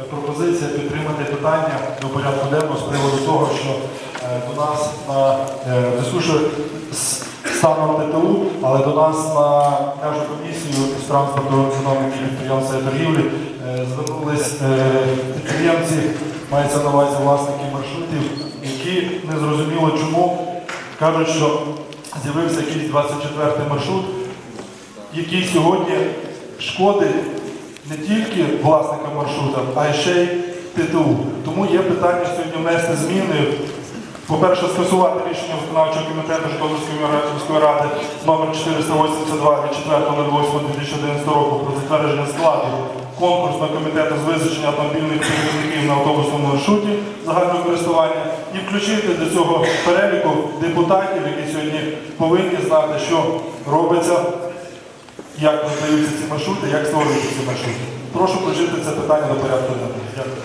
е, пропозиція підтримати питання до порядку денного з приводу того, що е, до нас на е, в зв'язку, що з станом ТТУ, але до нас на нашу комісію з транспорту економіки підприємства і торгівлі е, звернулись е, підприємці, мається на увазі власники маршрутів, які не зрозуміло чому кажуть, що з'явився якийсь 24 маршрут, який сьогодні шкодить не тільки власникам маршрута, а ще й ТТУ. Тому є питання сьогодні внести зміни. По-перше, скасувати рішення виконавчого комітету Житомирської міської- ради номер 482 від 4.08.2011 року про затвердження складу конкурсного комітету з визначення автомобільних перевізників на автобусному маршруті загального користування і включити до цього переліку депутатів, які сьогодні повинні знати, що робиться як роздаються ці маршрути, як створюються ці маршрути. Прошу включити це питання до порядку денного. Дякую.